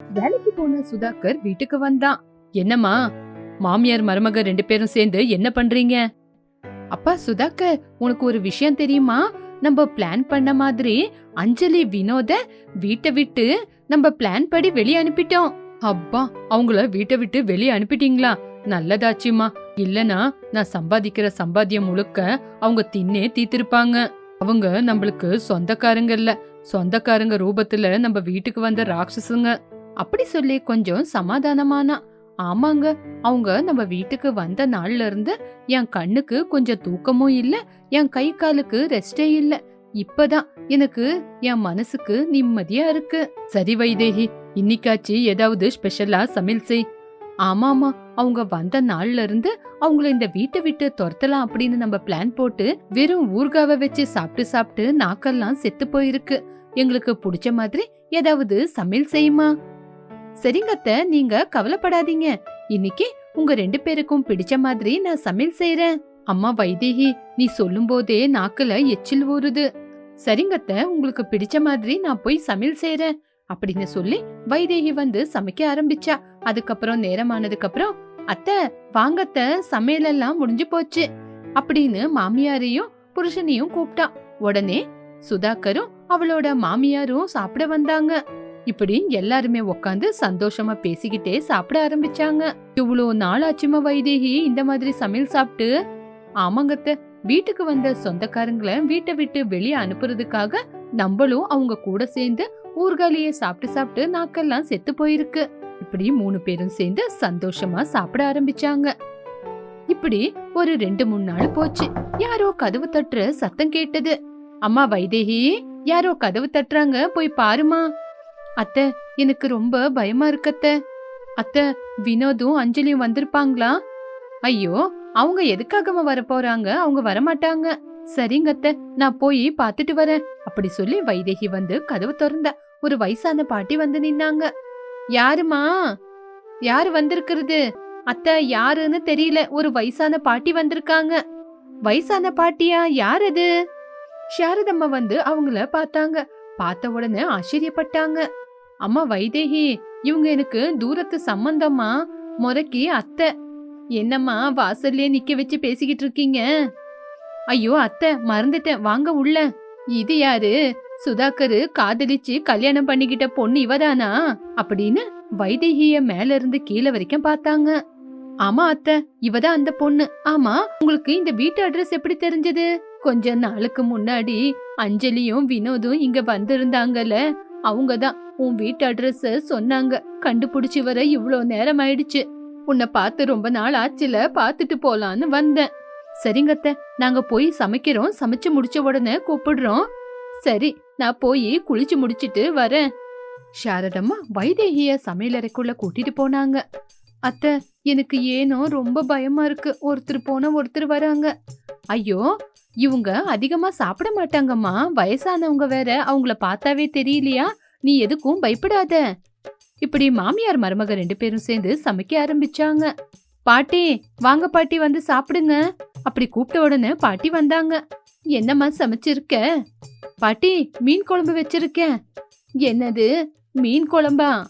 வேலைக்கு போன சுதாகர் வீட்டுக்கு வந்தான். என்னம்மா மாமியார் மருமக ரெண்டு பேரும் சேர்ந்து என்ன பண்றீங்க? அப்பா சுதாகர் உனக்கு ஒரு விஷயம் தெரியுமா? நம்ம பிளான் பண்ண மாதிரி அஞ்சலி வினோத வீட்டை விட்டு நம்ம பிளான் படி வெளியே அனுப்பிட்டோம். அப்பா அவங்கள வீட்டை விட்டு வெளியே அனுப்பிட்டீங்களா? நல்லதாச்சுமா. இல்லனா நான் சம்பாதிக்கிற சம்பாத்தியம் முழுக்க அவங்க தின்னே தீத்திருப்பாங்க அவங்க நம்மளுக்கு சொந்தக்காரங்க இல்ல. சொந்தக்காரங்க ரூபத்துல நம்ம வீட்டுக்கு வந்த ராட்சசுங்க. அப்படி சொல்லி கொஞ்சம் சமாதானமானா ஆமாங்க அவங்க நம்ம வீட்டுக்கு வந்த நாள்ல இருந்து என் கண்ணுக்கு கொஞ்சம் தூக்கமும் இல்ல என் கை காலுக்கு ரெஸ்டே இல்ல. இப்பதான் எனக்கு என் மனசுக்கு நிம்மதியா இருக்கு. சரி வைதேகி இன்னைக்காச்சு ஏதாவது ஸ்பெஷலா சமையல் செய். ஆமாமா அவங்க வந்த நாள்ல இருந்து அவங்கள இந்த வீட்டை விட்டு துரத்தலாம் அப்படின்னு நம்ம பிளான் போட்டு வெறும் ஊர்காவை வச்சு சாப்பிட்டு சாப்பிட்டு நாக்கெல்லாம் செத்து போயிருக்கு. எங்களுக்கு பிடிச்ச மாதிரி ஏதாவது சமையல் செய்யுமா? சரிங்கத்த நீங்க கவலைப்படாதீங்க. இன்னைக்கு உங்க ரெண்டு பேருக்கும் பிடிச்ச மாதிரி நான் சமையல் செய்யறேன் அம்மா வைதேகி நீ சொல்லும் போதே நாக்குல எச்சில் ஊறுது. சரிங்கத்த உங்களுக்கு பிடிச்ச மாதிரி நான் போய் சமையல் செய்யறேன் அப்படின்னு சொல்லி வைதேகி வந்து சமைக்க ஆரம்பிச்சா. அதுக்கப்புறம் நேரமானதுக்கு அப்புறம் அத்த வாங்கத்த சமையல் எல்லாம் முடிஞ்சு போச்சு. அப்படின்னு மாமியாரையும் புருஷனையும் கூப்பிட்டா. உடனே சுதாகரும் அவளோட மாமியாரும் சாப்பிட வந்தாங்க. இப்படி எல்லாருமே உக்காந்து சந்தோஷமா பேசிக்கிட்டே சாப்பிட ஆரம்பிச்சாங்க. இவ்வளோ நாள் ஆச்சுமா வைதேகி இந்த மாதிரி சமையல் சாப்பிட்டு? ஆமாங்கத்த வீட்டுக்கு வந்த சொந்தக்காரங்களை வீட்டை விட்டு வெளியே அனுப்புறதுக்காக நம்மளும் அவங்க கூட சேர்ந்து ஊர்காலியை சாப்பிட்டு சாப்பிட்டு நாக்கெல்லாம் செத்து போயிருக்கு. இப்படி மூணு பேரும் சேர்ந்து சந்தோஷமா சாப்பிட ஆரம்பிச்சாங்க. இப்படி ஒரு ரெண்டு மூணு நாள் போச்சு. யாரோ கதவு தட்டுற சத்தம் கேட்டது. அம்மா வைதேகி யாரோ கதவு தட்டுறாங்க போய் பாருமா அத்தை எனக்கு ரொம்ப பயமா இருக்கத்த. அத்தை வினோதும் அஞ்சலியும் வந்திருப்பாங்களா? ஐயோ அவங்க எதுக்காகமா வர போறாங்க அவங்க வரமாட்டாங்க. சரிங்க அத்தை நான் போய் பாத்துட்டு வரேன். அப்படி சொல்லி வைதேகி வந்து கதவு திறந்தா. ஒரு வயசான பாட்டி வந்து நின்னாங்க. யாருமா? யாரு வந்திருக்கிறது? அத்தை யாருன்னு தெரியல. ஒரு வயசான பாட்டி வந்திருக்காங்க. வயசான பாட்டியா? யார் அது? சாரதம்மா வந்து அவங்கள பார்த்தாங்க. பார்த்த உடனே ஆச்சரியப்பட்டாங்க. அம்மா வைதேகி இவங்க எனக்கு தூரத்து சம்பந்தம்மா முறைக்கு அத்தை. என்னம்மா வாசல்லே நிக்க வச்சு பேசிக்கிட்டு இருக்கீங்க? ஐயோ அத்தை மறந்துட்டேன். வாங்க உள்ள. இது யாரு? சுதாகரு காதலிச்சு கல்யாணம் பண்ணிக்கிட்ட பொண்ணு இவதானா? அப்படின்னு வைதேகிய மேல இருந்து கீழே வரைக்கும் பார்த்தாங்க. ஆமா அத்தை இவதான் அந்த பொண்ணு. ஆமா உங்களுக்கு இந்த வீட்டு அட்ரஸ் எப்படி தெரிஞ்சது? கொஞ்ச நாளுக்கு முன்னாடி அஞ்சலியும் வினோதும் இங்க வந்திருந்தாங்கல்ல. அவங்க தான் உன் வீட்டு அட்ரஸ் சொன்னாங்க. கண்டுபிடிச்சி வர இவ்வளோ நேரம் ஆயிடுச்சு. உன்னை பார்த்து ரொம்ப நாள் ஆச்சுல பார்த்துட்டு போலான்னு வந்தேன். சரிங்கத்த நாங்க போய் சமைக்கிறோம். சமைச்சு முடிச்ச உடனே கூப்பிடுறோம். சரி நான் போய் குளிச்சு முடிச்சிட்டு வரேன். சாரதம்மா வைதேகிய சமையலறைக்குள்ள கூட்டிட்டு போனாங்க. அத்தை எனக்கு ஏனோ ரொம்ப பயமா இருக்கு. ஒருத்தர் போன ஒருத்தர் வராங்க. ஐயோ இவங்க அதிகமா சாப்பிட மாட்டாங்கம்மா. வயசானவங்க வேற அவங்கள பார்த்தாவே தெரியலையா? நீ எதுக்கும் பயப்படாத. இப்படி மாமியார் மருமக ரெண்டு பேரும் சேர்ந்து சமைக்க ஆரம்பிச்சாங்க. பாட்டி வாங்க பாட்டி வந்து சாப்பிடுங்க. அப்படி கூப்பிட்ட உடனே பாட்டி வந்தாங்க. என்னம்மா சமைச்சிருக்க? பாட்டி மீன் குழம்பு வச்சிருக்கேன். என்னது? மீன் குழம்பா?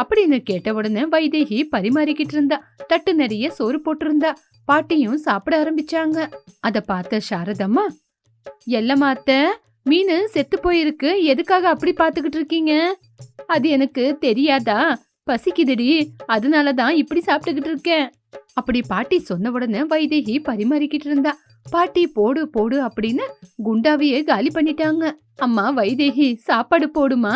அப்படின்னு கேட்ட உடனே வைதேகி பரிமாறிக்கிட்டு இருந்தா தட்டு நிறைய சோறு போட்டிருந்தா. பாட்டியும் சாப்பிட ஆரம்பிச்சாங்க. அத பார்த்த சாரதம்மா எல்லம்மா அத்தை மீன் செத்து போயிருக்கு. எதுக்காக அப்படி பாத்துக்கிட்டு இருக்கீங்க? அது எனக்கு தெரியாதா? பசிக்குதுடி. அதனால தான் இப்படி சாப்பிட்டுக்கிட்டு இருக்கேன். அப்படி பாட்டி சொன்ன உடனே வைதேகி பரிமாறிக்கிட்டு இருந்தா பாட்டி போடு போடு அப்படின்னு குண்டாவையே காலி பண்ணிட்டாங்க. அம்மா வைதேகி சாப்பாடு போடுமா?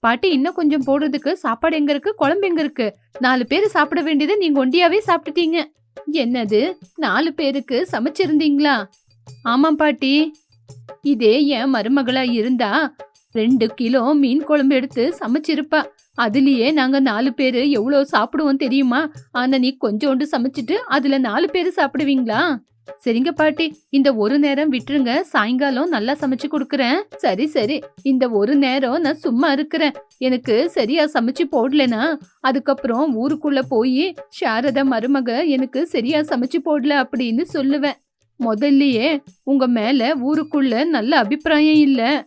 பாட்டி இன்னும் கொஞ்சம் போடுறதுக்கு சாப்பாடு எங்க இருக்கு? குழம்பு எங்க இருக்கு? நாலு பேர் சாப்பிட வேண்டியதை நீங்க ஒண்டியாவே சாப்பிட்டுட்டீங்க. என்னது? நாலு பேருக்கு சமைச்சிருந்தீங்களா? ஆமாம் பாட்டி. இதே என் மருமகளா இருந்தா ரெண்டு கிலோ மீன் குழம்பு எடுத்து சமைச்சிருப்பா. அதுலயே நாங்க நாலு பேரு எவ்வளோ சாப்பிடுவோம் தெரியுமா? ஆனா நீ கொஞ்சோண்டு சமைச்சிட்டு அதுல நாலு பேரு சாப்பிடுவீங்களா? சரிங்க பாட்டி இந்த ஒரு நேரம் விட்டுருங்க சாயங்காலம் நல்லா சமைச்சு கொடுக்குறேன். சரி சரி இந்த ஒரு நேரம் நான் சும்மா இருக்கிறேன். எனக்கு சரியா சமைச்சு போடலனா அதுக்கப்புறம் ஊருக்குள்ள போய் சாரதா மருமக எனக்கு சரியா சமைச்சு போடல அப்படின்னு சொல்லுவேன். முதல்லயே உங்க மேல ஊருக்குள்ள நல்ல அபிப்பிராயம் இல்ல.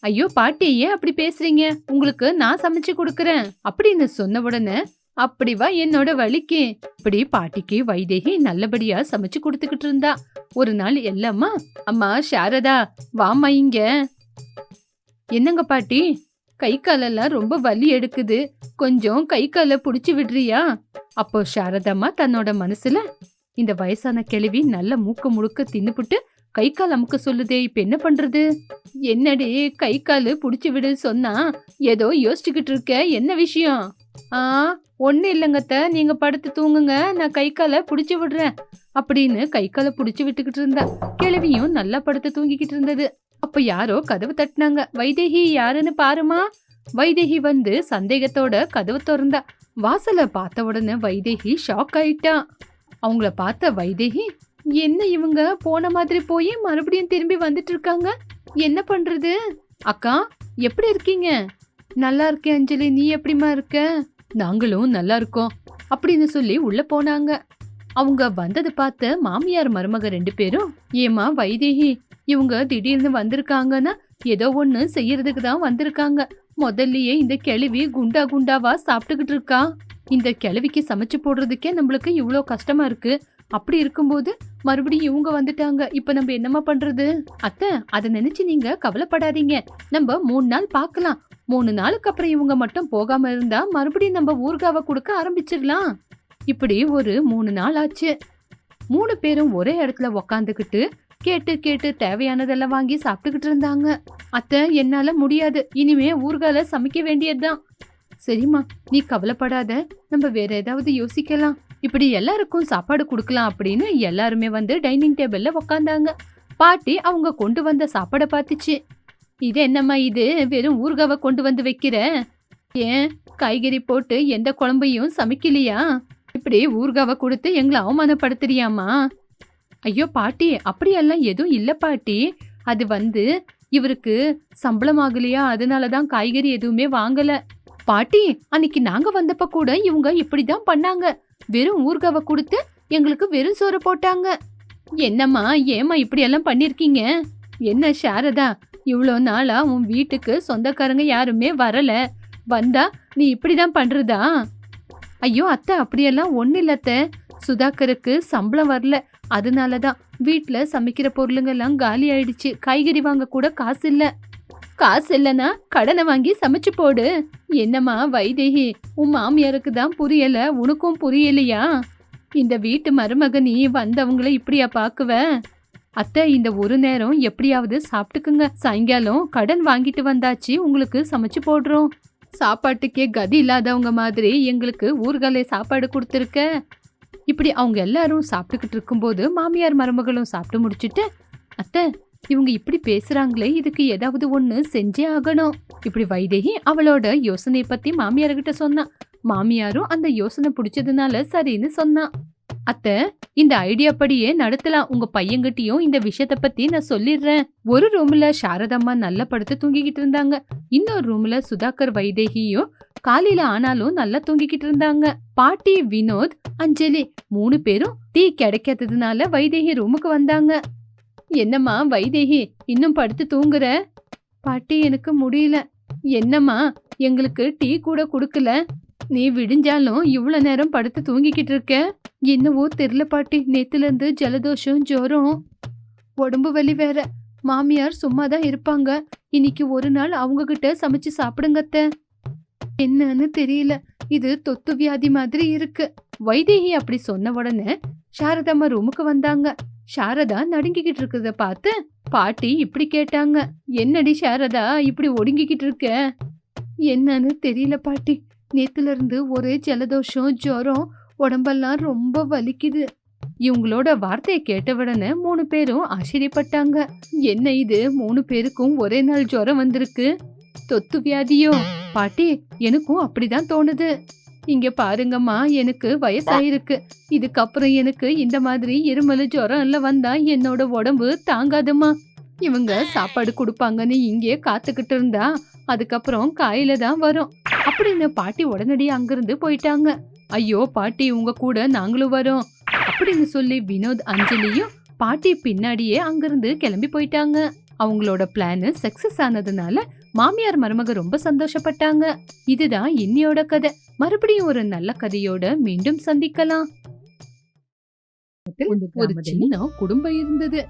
ஐயோ பாட்டி ஏன் அப்படி பேசுறீங்க? உங்களுக்கு நான் சமைச்சு கொடுக்கறேன். அப்படின்னு சொன்ன உடனே அப்படி வா என்னோட வழிக்கு. இப்படி பாட்டிக்கு வைதேகி நல்லபடியா சமைச்சு கொடுத்துக்கிட்டு இருந்தா. ஒரு நாள் எல்லாம்மா அம்மா சாரதா வாமா இங்க. என்னங்க பாட்டி கை காலெல்லாம் ரொம்ப வலி எடுக்குது. கொஞ்சம் கை காலை புடிச்சு விடுறியா? அப்போ சாரதாம்மா தன்னோட மனசுல இந்த வயசான கிழவி நல்ல மூக்க முழுக்க தின்னுபுட்டு கை கால் அமுக்க சொல்லுதே இப்ப என்ன பண்றது? என்னடி கை கால் புடிச்சு விடு சொன்னா ஏதோ யோசிச்சுக்கிட்டு இருக்க என்ன விஷயம்? ஆ ஒன்று இல்லைங்கத்த நீங்கள் படுத்து தூங்குங்க. நான் கை காலை பிடிச்சி விடுறேன் அப்படின்னு கை காலை பிடிச்சி விட்டுக்கிட்டு இருந்தா. கிழவியும் நல்லா படுத்து தூங்கிக்கிட்டு இருந்தது. அப்போ யாரோ கதவு தட்டினாங்க. வைதேகி யாருன்னு பாருமா? வைதேகி வந்து சந்தேகத்தோட கதவு திறந்தா. வாசலை பார்த்த உடனே வைதேகி ஷாக் ஆயிட்டான் அவங்கள பார்த்த வைதேகி என்ன இவங்க? போன மாதிரி போய் மறுபடியும் திரும்பி வந்துட்டு இருக்காங்க? என்ன பண்றது? அக்கா எப்படி இருக்கீங்க? நல்லா இருக்கேன் அஞ்சலி நீ எப்படிமா இருக்க? நாங்களும் நல்லா இருக்கோம் அப்படின்னு சொல்லி உள்ள போனாங்க. அவங்க வந்ததை பார்த்த மாமியார் மருமக ரெண்டு பேரும் ஏமா வைதேகி இவங்க திடீர்னு வந்திருக்காங்கன்னா ஏதோ ஒண்ணு செய்யறதுக்கு தான் வந்திருக்காங்க. முதல்லயே இந்த கிழவி குண்டா குண்டாவா சாப்பிட்டுக்கிட்டு இருக்கா. இந்த கிழவிக்கு சமைச்சு போடுறதுக்கே நம்மளுக்கு இவ்வளோ கஷ்டமா இருக்கு. அப்படி இருக்கும்போது மறுபடியும் இவங்க வந்துட்டாங்க. இப்ப நம்ம என்னம்மா பண்றது? அத்தை அதை நினைச்சு நீங்க கவலைப்படாதீங்க. நம்ம மூணு நாள் பார்க்கலாம். மூணு நாளுக்கு அப்புறம் இவங்க மட்டும் போகாம இருந்தா மறுபடியும் நம்ம ஊர்காவை கொடுக்க ஆரம்பிச்சிடலாம். இப்படி ஒரு மூணு நாள் ஆச்சு. மூணு பேரும் ஒரே இடத்துல உக்காந்துக்கிட்டு கேட்டு கேட்டு தேவையானதெல்லாம் வாங்கி சாப்பிட்டுக்கிட்டு இருந்தாங்க. அத்தை என்னால முடியாது. இனிமே ஊர்கால சமைக்க வேண்டியதுதான். சரிம்மா நீ கவலைப்படாத. நம்ம வேற ஏதாவது யோசிக்கலாம். இப்படி எல்லாருக்கும் சாப்பாடு கொடுக்கலாம் அப்படின்னு எல்லாருமே வந்து டைனிங் டேபிள்ல உக்காந்தாங்க. பாட்டி அவங்க கொண்டு வந்த சாப்பாடை பார்த்துச்சு. இது என்னம்மா இது? வெறும் ஊறுகாவை கொண்டு வந்து வைக்கிற? ஏன்? காய்கறி போட்டு எந்த குழம்பையும் சமைக்கலையா? இப்படி ஊர்காவை கொடுத்து எங்களை அவமானப்படுத்துறியாமா ஐயோ பாட்டி அப்படியெல்லாம் எதுவும் இல்லை பாட்டி. அது வந்து இவருக்கு சம்பளம் ஆகலையா? அதனால தான் காய்கறி எதுவுமே வாங்கலை. பாட்டி அன்னைக்கு நாங்கள் வந்தப்ப கூட இவங்க இப்படி தான் பண்ணாங்க. வெறும் ஊறுகாவை கொடுத்து எங்களுக்கு வெறும் சோறு போட்டாங்க. என்னம்மா ஏம்மா இப்படியெல்லாம் பண்ணியிருக்கீங்க என்ன சாரதா? இவ்வளோ நாளா உன் வீட்டுக்கு சொந்தக்காரங்க யாருமே வரல. வந்தா நீ இப்படிதான் பண்றதா? ஐயோ அத்தை அப்படியெல்லாம் ஒன்றும் இல்லத்த சுதாகருக்கு சம்பளம் வரல. அதனால தான் வீட்டில் சமைக்கிற பொருளுங்கெல்லாம் காலி ஆயிடுச்சு. காய்கறி வாங்க கூட காசு இல்லை. காசு இல்லைன்னா கடனை வாங்கி சமைச்சு போடு. என்னம்மா வைதேகி உன் மாமியாருக்கு தான் புரியல உனக்கும் புரியலையா? இந்த வீட்டு மருமக நீ வந்தவங்கள இப்படியா பார்க்குவேன் அத்தை இந்த ஒரு நேரம் எப்படியாவது சாப்பிட்டுக்குங்க. சாயங்காலம் கடன் வாங்கிட்டு வந்தாச்சு உங்களுக்கு சமைச்சு போடுறோம். சாப்பாட்டுக்கே கதி இல்லாதவங்க மாதிரி எங்களுக்கு ஊர்களே சாப்பாடு கொடுத்துருக்க. இப்படி அவங்க எல்லாரும் சாப்பிட்டுக்கிட்டு இருக்கும்போது மாமியார் மருமகளும் சாப்பிட்டு முடிச்சிட்டு அத்தை இவங்க இப்படி பேசுறாங்களே இதுக்கு ஏதாவது ஒண்ணு செஞ்சே ஆகணும். இப்படி வைதேகி அவளோட யோசனை பத்தி மாமியார்கிட்ட சொன்னா. மாமியாரும் அந்த யோசனை பிடிச்சதுனால சரின்னு சொன்னா. அத்தை இந்த ஐடியா படியே நடத்தலாம். உங்க பையன்கிட்டயும் இந்த விஷயத்த பத்தி நான் சொல்லிடுறேன். ஒரு ரூம்ல சாரதம்மா நல்ல படுத்து தூங்கிக்கிட்டு இருந்தாங்க. இன்னொரு ரூம்ல சுதாகர் வைதேகியும் காலையில ஆனாலும் நல்லா தூங்கிக்கிட்டு இருந்தாங்க. பாட்டி வினோத் அஞ்சலி மூணு பேரும் டீ கிடைக்காததுனால வைதேகி ரூமுக்கு வந்தாங்க. என்னம்மா வைதேகி இன்னும் படுத்து தூங்குற? பாட்டி எனக்கு முடியல. என்னம்மா எங்களுக்கு டீ கூட கொடுக்கல. நீ விடிஞ்சாலும் இவ்வளோ நேரம் படுத்து தூங்கிக்கிட்டு இருக்க? என்னவோ தெரில பாட்டி. நேத்துலேருந்து ஜலதோஷம் ஜுரம். உடம்பு வலி வேற. மாமியார் சும்மா தான் இருப்பாங்க. இன்னைக்கு ஒரு நாள் அவங்க கிட்ட சமைச்சு சாப்பிடுங்கத்த என்னன்னு தெரியல. இது தொத்து வியாதி மாதிரி இருக்கு. வைதேகி அப்படி சொன்ன உடனே சாரதாம்மா ரூமுக்கு வந்தாங்க. சாரதா நடுங்கிக்கிட்டு இருக்கிறத பார்த்து பாட்டி இப்படி கேட்டாங்க. என்னடி சாரதா இப்படி ஒடுங்கிக்கிட்டு இருக்க? என்னன்னு தெரியல பாட்டி. நேத்திலிருந்து ஒரே ஜலதோஷம் ஜுரம் உடம்பெல்லாம் ரொம்ப வலிக்குது. இவங்களோட வார்த்தையை கேட்ட உடனே மூணு பேரும் ஆச்சரியப்பட்டாங்க. என்ன இது? மூணு பேருக்கும் ஒரே நாள் ஜுரம் வந்திருக்கு. தொத்து வியாதியோ? பாட்டி எனக்கும் அப்படிதான் தோணுது. இங்க பாருங்கம்மா எனக்கு வயசாயிருக்கு. இதுக்கப்புறம் எனக்கு இந்த மாதிரி இருமல் ஜுரம் எல்லாம் வந்தா என்னோட உடம்பு தாங்காதும்மா. இவங்க சாப்பாடு கொடுப்பாங்கன்னு இங்கே காத்துக்கிட்டு இருந்தா அதுக்கப்புறம் காயில தான் வரும். அப்படின்னு பாட்டி உடனடியே அங்கிருந்து போயிட்டாங்க. ஐயோ பாட்டி உங்க கூட நாங்களும் வரோம் அப்படின்னு சொல்லி வினோத் அஞ்சலியும் பாட்டி பின்னாடியே அங்கிருந்து கிளம்பி போயிட்டாங்க. அவங்களோட பிளான் சக்சஸ் ஆனதுனால மாமியார் மருமக ரொம்ப சந்தோஷப்பட்டாங்க. இதுதான் இன்னியோட கதை. மறுபடியும் ஒரு நல்ல கதையோட மீண்டும் சந்திக்கலாம். ஒரு சின்ன குடும்பம் இருந்தது.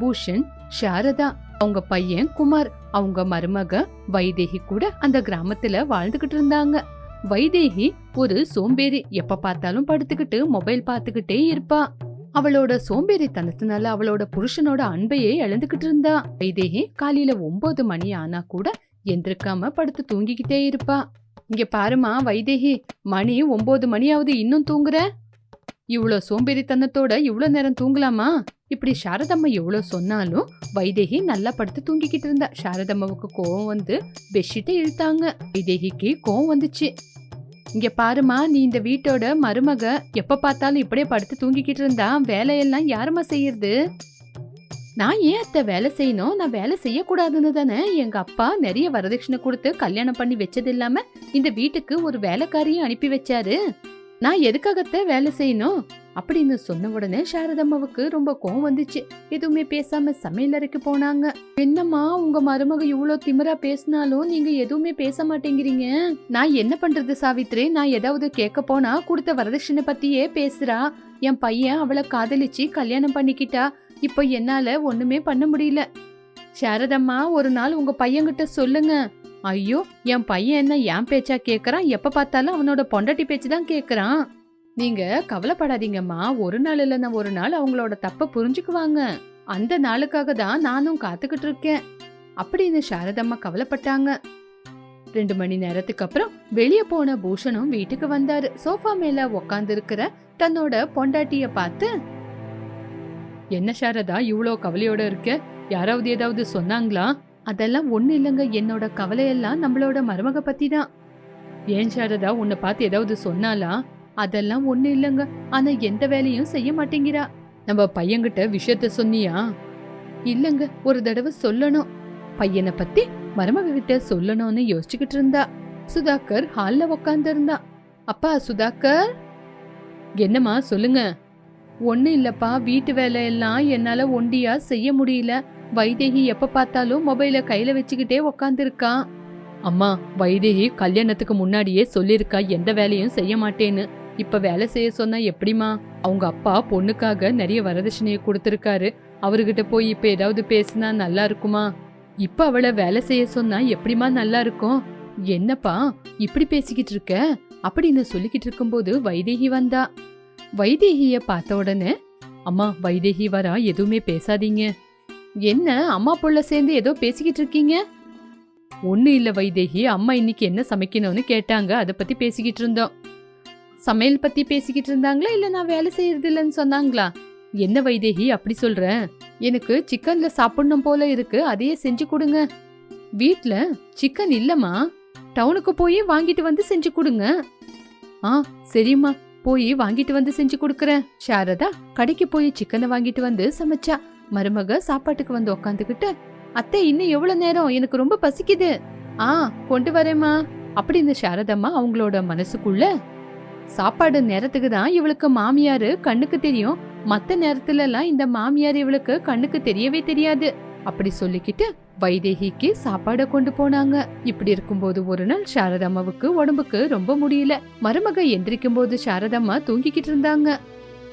பூஷன் சாரதா அவங்க பையன் குமார் அவங்க மருமக வைதேகி கூட அந்த கிராமத்துல வாழ்ந்துகிட்டு இருந்தாங்க. வைதேகி ஒரு சோம்பேறி எப்ப பார்த்தாலும் படுத்துக்கிட்டு மொபைல் பார்த்துக்கிட்டே இருப்பா. அவளோட சோம்பேறித்தனத்தினால அவளோட புருஷனோட அன்பையே இழந்துகிட்டு இருந்தா. வைதேகி காலையில ஒன்பது மணி ஆனா கூட எந்திருக்காம படுத்து தூங்கிக்கிட்டே இருப்பா. இங்க பாருமா வைதேகி மணி ஒன்பது மணியாவது இன்னும் தூங்குற? இவ்வளோ சோம்பேறித்தனத்தோட இவ்வளோ நேரம் தூங்கலாமா? இப்படி சாரதம்மா எவ்வளோ சொன்னாலும் வைதேகி நல்லா படுத்து தூங்கிக்கிட்டு இருந்தா. சாரதம்மாவுக்கு கோவம் வந்து பெட்ஷீட்டை இழுத்தாங்க. வைதேகிக்கு கோவம் வந்துச்சு. இங்க பாருமா நீ இந்த வீட்டோட மருமக எப்ப பார்த்தாலும் இப்படியே படுத்து தூங்கிக்கிட்டு இருந்தா? வேலையெல்லாம் யாரும்மா செய்யறது? நான் ஏன் அத்தை வேலை செய்யணும்? நான் வேலை செய்யக்கூடாதுன்னு தானே? எங்க அப்பா நிறைய வரதட்சணை கொடுத்து கல்யாணம் பண்ணி வச்சது இல்லாம இந்த வீட்டுக்கு ஒரு வேலைக்காரியும் அனுப்பி வச்சாரு. நான் எதுக்காகத்த வேலை செய்யணும்? அப்படின்னு சொன்ன உடனே சாரதம்மாவுக்கு ரொம்ப கோவம் வந்துச்சு. எதுவுமே பேசாம சமையலறைக்கு போனாங்க. என்னம்மா உங்க மருமக இவ்வளவு திமிரா பேசினாலும் நீங்க எதுவுமே பேச மாட்டேங்கிறீங்க. நான் என்ன பண்றது சாவித்ரி? நான் ஏதாவது கேட்க போனா கொடுத்த வரதட்சணை பத்தியே பேசுறா. என் பையன் அவளை காதலிச்சு கல்யாணம் பண்ணிக்கிட்டா. இப்போ என்னால ஒண்ணுமே பண்ண முடியல. சாரதம்மா ஒரு நாள் உங்க பையன்கிட்ட சொல்லுங்க. ஐயோ என் பையன் என்ன என் பேச்சா கேக்குறான்? எப்ப பார்த்தாலும் அவனோட பொண்டாட்டி பேச்சு தான் கேக்குறான். நீங்க கவலைப்படாதீங்கம்மா. ஒரு நாள் இல்லைன்னா ஒரு நாள் அவங்களோட தப்ப புரிஞ்சுக்குவாங்க. அந்த நாளுக்காக தான் நானும் காத்துக்கிட்டு இருக்கேன். அப்படின்னு சாரதம்மா கவலைப்பட்டாங்க. ரெண்டு மணி நேரத்துக்கு அப்புறம் வெளியே போன பூஷணும் வீட்டுக்கு வந்தாரு. சோஃபா மேல உக்காந்து இருக்கிற தன்னோட பொண்டாட்டிய பார்த்து என்ன சாரதா இவ்வளோ கவலையோட இருக்க? யாராவது ஏதாவது சொன்னாங்களா? அதெல்லாம் ஒண்ணு இல்லைங்க. என்னோட கவலையெல்லாம் நம்மளோட மருமக பத்தி தான் ஏன் சாரதா உன்னை பார்த்து ஏதாவது சொன்னாலா அதெல்லாம் ஒண்ணு இல்லைங்க. ஆனா எந்த வேலையும் செய்ய மாட்டேங்கிறா. நம்ம பையன்கிட்ட விஷயத்த சொன்னியா? இல்லங்க ஒரு தடவை சொல்லணும். பையனை பத்தி மருமக கிட்ட சொல்லணும்னு யோசிச்சுக்கிட்டு இருந்தா. சுதாகர் ஹால்ல உக்காந்து இருந்தா அப்பா சுதாகர்? என்னம்மா சொல்லுங்க. ஒண்ணு இல்லப்பா வீட்டு வேலையெல்லாம் என்னால ஒண்டியா செய்ய முடியல. வைதேகி எப்ப பார்த்தாலும் மொபைல கையில வச்சுக்கிட்டே உக்காந்துருக்கான் அம்மா வைதேகி கல்யாணத்துக்கு முன்னாடியே சொல்லிருக்கா எந்த வேலையும் செய்ய மாட்டேன்னு. இப்ப வேலை செய்ய சொன்னா எப்படிமா அவங்க அப்பா பொண்ணுக்காக நிறைய வரதட்சணையை கொடுத்திருக்காரு. அவர்கிட்ட போய் இப்ப ஏதாவது பேசினா நல்லா இருக்குமா? இப்ப அவளை வேலை செய்ய சொன்னா எப்படிமா நல்லா இருக்கும்? என்னப்பா இப்படி பேசிக்கிட்டு இருக்க? அப்படின்னு சொல்லிக்கிட்டு இருக்கும்போது வைதேகி வந்தா. வைதேகிய பார்த்த உடனே அம்மா வைதேகி வரா எதுவுமே பேசாதீங்க. என்ன அம்மா பொள்ள சேர்ந்து ஏதோ பேசிக்கிட்டு இருக்கீங்க? ஒண்ணு இல்ல வைதேகி அம்மா இன்னைக்கு என்ன சமைக்கணும்னு கேட்டாங்க அதை பத்தி பேசிக்கிட்டு இருந்தோம். சமையல் பத்தி பேசிக்கிட்டு இருந்தாங்களா இல்ல நான் வேலை செய்யறது இல்லைன்னு சொன்னாங்களா? என்ன வைதேகி அப்படி சொல்ற? எனக்கு சிக்கன்ல சாப்பிடணும் போல இருக்கு. அதையே செஞ்சு கொடுங்க. வீட்ல சிக்கன் இல்லம்மா. டவுனுக்கு போய் வாங்கிட்டு வந்து செஞ்சு கொடுங்க. ஆ சரிம்மா. போய் வாங்கிட்டு வந்து செஞ்சு கொடுக்கறேன் சாரதா கடைக்கு போய் சிக்கனை வாங்கிட்டு வந்து சமைச்சா. மருமக சாப்பாட்டுக்கு வந்து உக்காந்துக்கிட்டு அத்தை இன்னும் எவ்வளவு நேரம்? எனக்கு ரொம்ப பசிக்குது. ஆ கொண்டு வரேம்மா. அப்படின்னு சாரதம்மா அவங்களோட மனசுக்குள்ள சாப்பாடு நேரத்துக்கு தான் இவளுக்கு மாமியாரு கண்ணுக்கு தெரியும். மத்த நேரத்துல எல்லாம் இந்த மாமியார் இவளுக்கு கண்ணுக்கு தெரியவே தெரியாது. அப்படி சொல்லிக்கிட்டு வைதேகிக்கு சாப்பாடை கொண்டு போனாங்க. இப்படி இருக்கும்போது ஒரு நாள் சாரதம்மாவுக்கு உடம்புக்கு ரொம்ப முடியல. மருமக எந்திரிக்கும் போது சாரதம்மா தூங்கிக்கிட்டு இருந்தாங்க.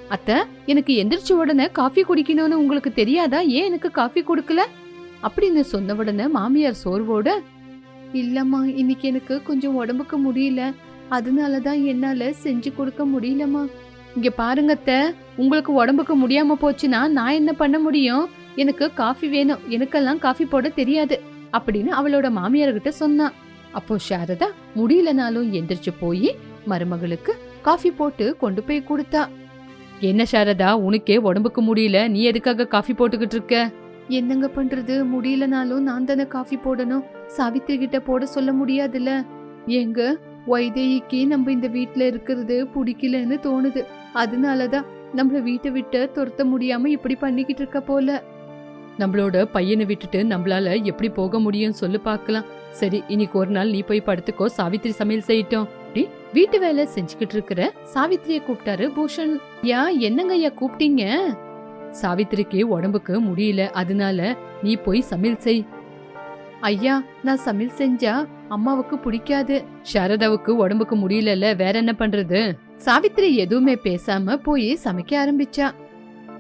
அத்த எனக்கு எந்திரிச்ச உடனே காஃபி குடிக்கணும்னு உங்களுக்கு தெரியாதா? ஏன் எனக்கு காஃபி கொடுக்கல? அப்படின்னு சொன்ன உடனே மாமியார் சோர்வோட இல்லம்மா இன்னைக்கு எனக்கு கொஞ்சம் உடம்புக்கு முடியல. அதனால தான் என்னால் செஞ்சு கொடுக்க முடியலம்மா. இங்கே பாருங்கத்த உங்களுக்கு உடம்புக்கு முடியாமல் போச்சுன்னா நான் என்ன பண்ண முடியும்? எனக்கு காஃபி வேணும். எனக்கெல்லாம் காஃபி போட தெரியாது அப்படின்னு அவளோட மாமியார்கிட்ட சொன்னான் அப்போ சாரதா முடியலனாலும் எந்திரிச்சு போய் மருமகளுக்கு காஃபி போட்டு கொண்டு போய் கொடுத்தா. என்ன சாரதா உனக்கே உடம்புக்கு முடியல. நீ எதுக்காக காஃபி போட்டுக்கிட்டு இருக்க? என்னங்க பண்றது? முடியலனாலும் நான் தானே காஃபி போடணும். சாவித்திரி கிட்ட போட சொல்ல முடியாதுல்ல. ஏங்க வைதேகிக்கு நம்ம இந்த வீட்டில் இருக்கிறது பிடிக்கலன்னு தோணுது. அதனால தான் நம்மள வீட்டை விட்டு துரத்த முடியாம இப்படி பண்ணிக்கிட்டு இருக்க போல. நம்மளோட பையனை விட்டுட்டு நம்மளால எப்படி போக முடியும் சொல்லு பார்க்கலாம் சரி இன்னைக்கு ஒரு நாள் நீ போய் படுத்துக்கோ. சாவித்திரி சமையல் செய்யட்டும். அப்படி வீட்டு வேலை செஞ்சுக்கிட்டு இருக்கிற சாவித்திரிய கூப்பிட்டாரு பூஷன். யா என்னங்க ஐயா கூப்பிட்டீங்க? சாவித்திரிக்கு உடம்புக்கு முடியல. அதனால நீ போய் சமையல் செய். ஐயா நான் சமையல் செஞ்சா அம்மாவுக்கு பிடிக்காது. சாரதாவுக்கு உடம்புக்கு முடியலல்ல வேற என்ன பண்றது? சாவித்திரி எதுவுமே பேசாம போய் சமைக்க ஆரம்பிச்சா.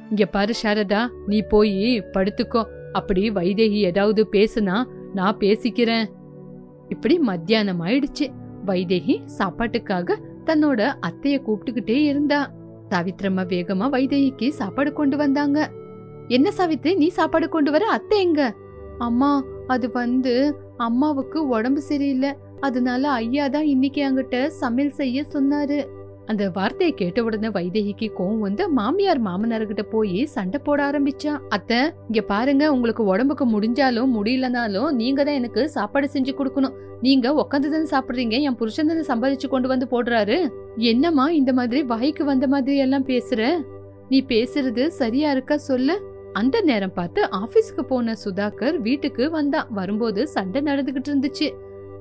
இங்க பாரு சாரதா நீ போய் படுத்துக்கோ. அப்படி வைதேகி ஏதாவது பேசுனா நான் பேசிக்கிறேன். இப்படி மத்தியானம் ஆயிடுச்சு. வைதேகி சாப்பாட்டுக்காக தன்னோட அத்தைய கூப்பிட்டுக்கிட்டே இருந்தா. சாவித்திரம்மா வேகமா வைதேகிக்கு சாப்பாடு கொண்டு வந்தாங்க. என்ன சாவித்ரி நீ சாப்பாடு கொண்டு வர? அத்தை எங்க? அம்மா அது வந்து அம்மாவுக்கு உடம்பு சரியில்லை. அதனால ஐயா தான் இன்னைக்கு அங்கிட்ட சமையல் செய்ய சொன்னாரு. அந்த வார்த்தையை கேட்ட உடனே வைதேகிக்கு கோவம் வந்து மாமியார் மாமனார்கிட்ட போய் சண்டை போட ஆரம்பிச்சா அத்தை இங்க பாருங்க உங்களுக்கு உடம்புக்கு முடிஞ்சாலும் முடியலனாலும் நீங்க தான் எனக்கு சாப்பாடு செஞ்சு கொடுக்கணும். நீங்க உட்காந்து தானே சாப்பிடுறீங்க என் புருஷன் தானே சம்பாதிச்சு கொண்டு வந்து போடுறாரு. என்னம்மா இந்த மாதிரி வாய்க்கு வந்த மாதிரி எல்லாம் பேசுற? நீ பேசுறது சரியா இருக்கா சொல்லு. அந்த நேரம் பார்த்து ஆபீஸ்க்கு போன சுதாகர் வீட்டுக்கு வந்தான் வரும்போது சண்டை நடந்துகிட்டு இருந்துச்சு.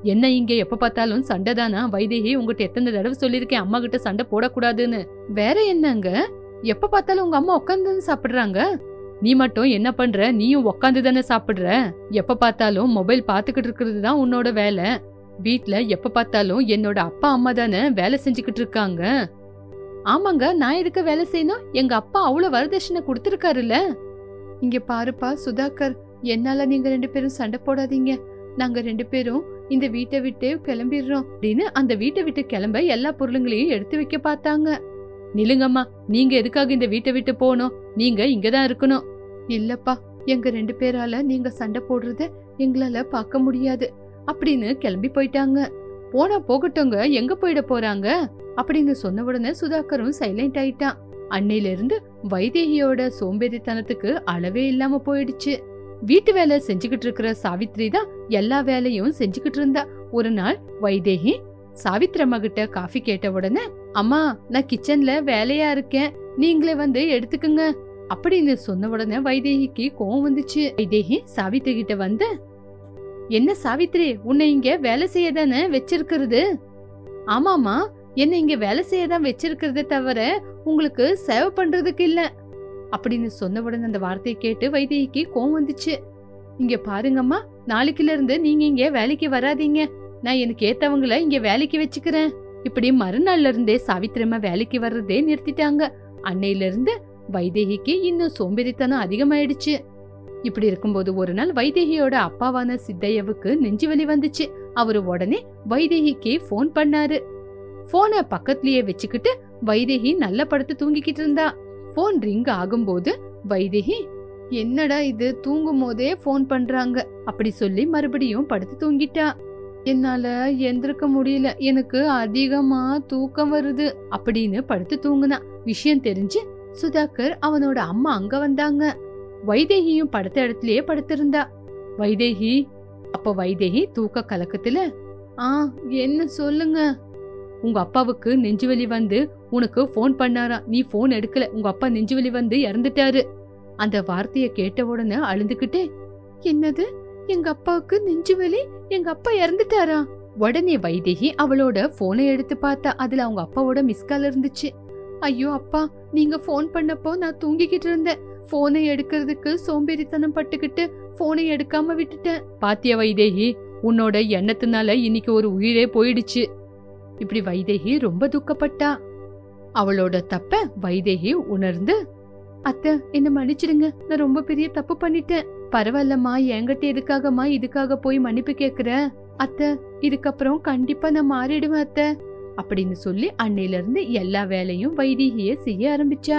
என்ன இங்க? எப்ப பார்த்தாலும் சண்டை தானா? வைதேகி உங்ககிட்ட எத்தனை தடவை சொல்லிருக்கேன் அம்மா கிட்ட சண்டை போடக்கூடாதுன்னு. வேற என்னங்க? எப்ப பார்த்தாலும் உங்க அம்மா உட்காந்து சாப்பிடுறாங்க? நீ மட்டும் என்ன பண்ற? நீயும் உட்காந்து தானே சாப்பிடுற? எப்ப பார்த்தாலும் மொபைல் பாத்துக்கிட்டு இருக்கிறது தான் உன்னோட வேலை. வீட்ல எப்ப பார்த்தாலும் என்னோட அப்பா அம்மா தானே வேலை செஞ்சுக்கிட்டு இருக்காங்க. ஆமாங்க நான் எதுக்கு வேலை செய்யணும்? எங்க அப்பா அவ்வளவு வரதட்சணை கொடுத்துருக்காருல்ல. இங்க பாருப்பா சுதாகர். என்னால நீங்க ரெண்டு பேரும் சண்டை போடாதீங்க. நாங்க ரெண்டு பேரும் இந்த வீட்டை விட்டு கிளம்பிடுறோம் அப்படின்னு அந்த வீட்டை விட்டு கிளம்ப எல்லா பொருளுங்களையும் எடுத்து வைக்க பார்த்தாங்க. நிலுங்கம்மா நீங்க எதுக்காக இந்த வீட்டை விட்டு போகணும்? நீங்க இங்கதான் இருக்கணும். இல்லப்பா எங்க ரெண்டு பேரால நீங்க சண்டை போடுறத எங்களால பார்க்க முடியாது அப்படின்னு கிளம்பி போயிட்டாங்க. போனா போகட்டுங்க எங்க போயிட போறாங்க? அப்படின்னு சொன்ன உடனே சுதாகரும் சைலண்ட் ஆயிட்டான். அன்னையிலிருந்து வைதேகியோட சோம்பேறித்தனத்துக்கு அளவே இல்லாம போயிடுச்சு. வீட்டு வேலை செஞ்சுக்கிட்டு இருக்கிற சாவித்ரி தான் எல்லா வேலையும் செஞ்சுக்கிட்டு இருந்தா. ஒரு நாள் வைதேகி சாவித்ரம்மா கிட்ட காஃபி கேட்ட உடனே அம்மா நான் கிச்சன்ல வேலையா இருக்கேன். நீங்களே வந்து எடுத்துக்குங்க. அப்படின்னு சொன்ன உடனே வைதேகிக்கு கோவம் வந்துச்சு. வைதேகி சாவித்ரி கிட்ட வந்து என்ன சாவித்ரி உன்னை இங்க வேலை செய்ய தானே வச்சிருக்கிறது? ஆமாமா என்ன இங்க வேலை செய்ய தான் வச்சிருக்கிறதே தவிர உங்களுக்கு சேவை பண்றதுக்கு இல்ல. அப்படின்னு சொன்ன உடனே அந்த வார்த்தையை கேட்டு வைதேகிக்கு கோவம் வந்துச்சு. இங்க பாருங்கம்மா நாளைக்குல இருந்து நீங்க இங்க வேலைக்கு வராதீங்க. நான் எனக்கு ஏத்தவங்கள இங்க வேலைக்கு வச்சுக்கிறேன். இப்படி மறுநாள்ல இருந்தே சாவித்திரமா வேலைக்கு வர்றதே நிறுத்திட்டாங்க. அன்னையில இருந்து வைதேகிக்கு இன்னும் சோம்பேறித்தனம் அதிகமாயிடுச்சு. இப்படி இருக்கும்போது ஒரு நாள் வைதேகியோட அப்பாவான சித்தையவுக்கு நெஞ்சு வலி வந்துச்சு. அவரு உடனே வைதேகிக்கு ஃபோன் பண்ணாரு. போனை பக்கத்துலயே வச்சுக்கிட்டு வைதேகி நல்ல படுத்து தூங்கிக்கிட்டு இருந்தா. போன் ரிங் ஆகும்போது வைதேகி என்னடா இது? தூங்கும் போதே போன் பண்றாங்க. அப்படி சொல்லி மறுபடியும் படுத்து தூங்கிட்டா. என்னால எந்திருக்க முடியல. எனக்கு அதிகமா தூக்கம் வருது. அப்படின்னு படுத்து தூங்குனா. விஷயம் தெரிஞ்சு சுதாகர் அவனோட அம்மா அங்க வந்தாங்க. வைதேகியும் படுத்த இடத்துலயே படுத்திருந்தா. வைதேகி அப்ப வைதேகி தூக்க கலக்கத்துல ஆ என்ன சொல்லுங்க? உங்க அப்பாவுக்கு நெஞ்சுவலி வந்து உனக்கு ஃபோன் பண்ணாரா? நீ ஃபோன் எடுக்கல. உங்க அப்பா நெஞ்சுவலி வந்து இறந்துட்டாரு. அந்த வார்த்தைய கேட்ட உடனே அழுந்துகிட்டே என்னது? எங்க அப்பாவுக்கு நெஞ்சுவலி? எங்க அப்பா இறந்துட்டாரா? உடனே வைதேகி அவளோட போனை எடுத்து பார்த்தா அதுல அவங்க அப்பாவோட மிஸ்கால் இருந்துச்சு. ஐயோ அப்பா நீங்க ஃபோன் பண்ணப்போ நான் தூங்கிக்கிட்டு இருந்தேன். போனை எடுக்கிறதுக்கு சோம்பேறித்தனம் பட்டுக்கிட்டு போனை எடுக்காம விட்டுட்டேன். பாத்தியா வைதேகி? உன்னோட எண்ணத்தினால இன்னைக்கு ஒரு உயிரே போயிடுச்சு. இப்படி வைதேகி ரொம்ப துக்கப்பட்டா? அவளோட தப்ப வைதேகி உணர்ந்து அத்தை என்ன மன்னிச்சிடுங்க. நான் ரொம்ப பெரிய தப்பு பண்ணிட்டேன். பரவாயில்லம்மா என்கிட்ட எதுக்காகம்மா இதுக்காக போய் மன்னிப்பு கேக்குற? அத்தை இதுக்கப்புறம் கண்டிப்பா நான் மாறிடுவேன் அத்தை. அப்படின்னு சொல்லி அன்னையில இருந்து எல்லா வேலையும் வைதேகியே செய்ய ஆரம்பிச்சா.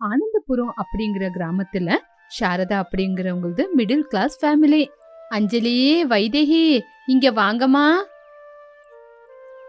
ஆனந்தபுரம் அப்படிங்கிற கிராமத்துல Saradha அப்படிங்கிறவங்களது middle class family Anjali Vaidehi இங்க வாங்கம்மா.